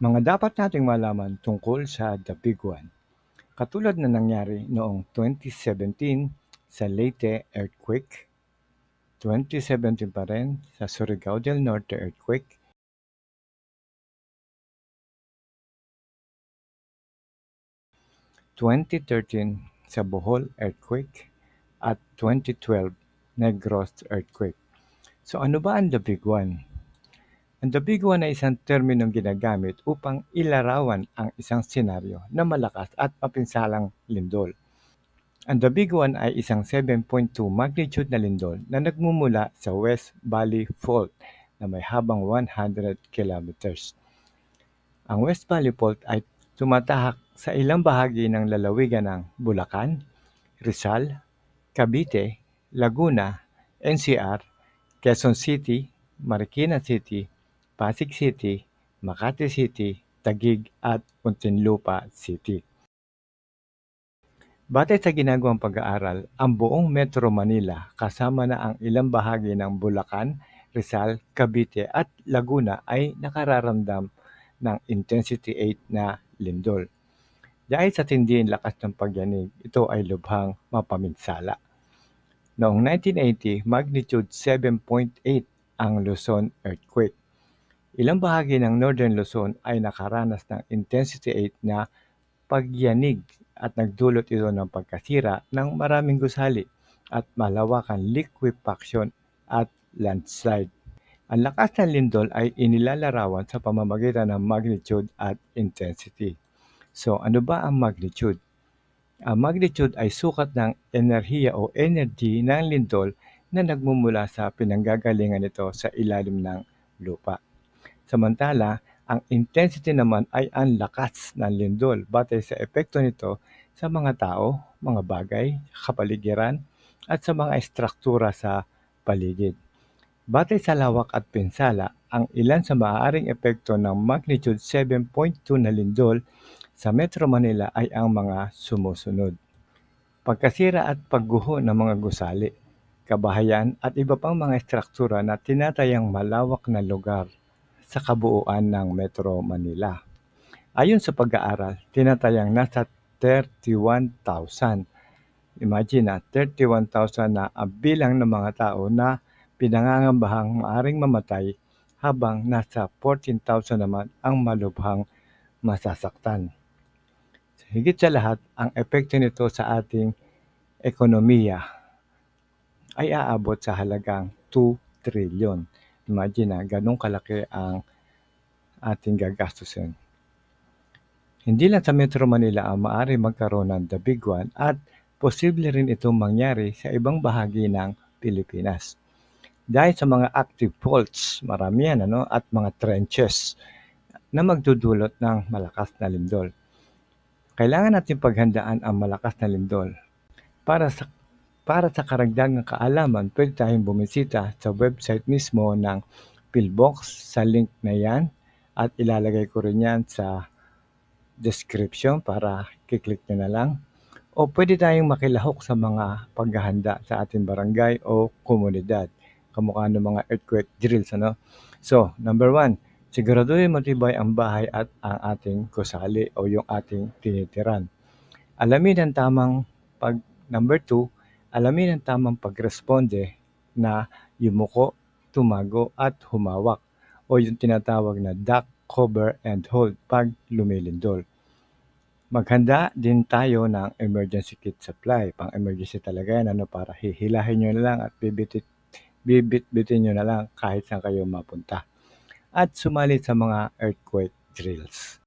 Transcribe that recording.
Mga dapat nating malaman tungkol sa The Big One. Katulad na nangyari noong 2017 sa Leyte earthquake, 2017 pa rin sa Surigao del Norte earthquake, ...2013 sa Bohol earthquake at 2012 Negros earthquake. So ano ba ang The Big One? Ang The Big One ay isang terminong ginagamit upang ilarawan ang isang senaryo na malakas at mapinsalang lindol. Ang The Big One ay isang 7.2 magnitude na lindol na nagmumula sa West Valley Fault na may habang 100 kilometers. Ang West Valley Fault ay tumatahak sa ilang bahagi ng lalawigan ng Bulacan, Rizal, Cavite, Laguna, NCR, Quezon City, Marikina City, Pasig City, Makati City, Taguig at Muntinlupa City. Batay sa ginagawang pag-aaral, ang buong Metro Manila kasama na ang ilang bahagi ng Bulacan, Rizal, Cavite at Laguna ay nakararamdam ng intensity 8 na lindol. Dahil sa tindi lakas ng pagyanig, ito ay lubhang mapaminsala. Noong 1980, magnitude 7.8 ang Luzon earthquake. Ilang bahagi ng Northern Luzon ay nakaranas ng intensity 8 na pagyanig at nagdulot ito ng pagkasira ng maraming gusali at malawakan liquefaction at landslide. Ang lakas ng lindol ay inilalarawan sa pamamagitan ng magnitude at intensity. So ano ba ang magnitude? Ang magnitude ay sukat ng enerhiya o energy ng lindol na nagmumula sa pinanggagalingan nito sa ilalim ng lupa. Samantala, ang intensity naman ay ang lakas ng lindol batay sa epekto nito sa mga tao, mga bagay, kapaligiran, at sa mga estruktura sa paligid. Batay sa lawak at pinsala, ang ilan sa maaaring epekto ng magnitude 7.2 na lindol sa Metro Manila ay ang mga sumusunod. Pagkasira at pagguho ng mga gusali, kabahayan at iba pang mga estruktura na tinatayang malawak na lugar sa kabuuan ng Metro Manila. Ayon sa pag-aaral, tinatayang nasa 31,000. Imagine na 31,000 na ang bilang ng mga tao na pinangangambahang maaring mamatay habang nasa 14,000 naman ang malubhang masasaktan. Higit sa lahat, ang epekto nito sa ating ekonomiya ay aabot sa halagang 2 trillion. Imagine na ganun kalaki ang ating gagastusin. Hindi lang sa Metro Manila ang maaari magkaroon ng The Big One at posible rin itong mangyari sa ibang bahagi ng Pilipinas dahil sa mga active faults, marami yan, ano, at mga trenches na magdudulot ng malakas na lindol. Kailangan natin paghandaan ang malakas na lindol. Para sa para sa karagdagang kaalaman, pwede tayong bumisita sa website mismo ng Pillbox sa link na yan at ilalagay ko rin yan sa description para kiklik nyo na lang. O pwede tayong makilahok sa mga paghahanda sa ating barangay o komunidad kamukha ng mga earthquake drills. Ano? So, number one, siguraduhin matibay ang bahay at ang ating gusali o yung ating tinitiran. Alamin ang tamang pag number two, alamin ang tamang pagresponde na yumuko, tumago at humawak o yung tinatawag na duck, cover, and hold pag lumilindol. Maghanda din tayo ng emergency kit supply. Pang emergency talaga yan ano, para hihilahin nyo na lang at bibitit bibit-bitin nyo na lang kahit saan kayo mapunta. At sumali sa mga earthquake drills.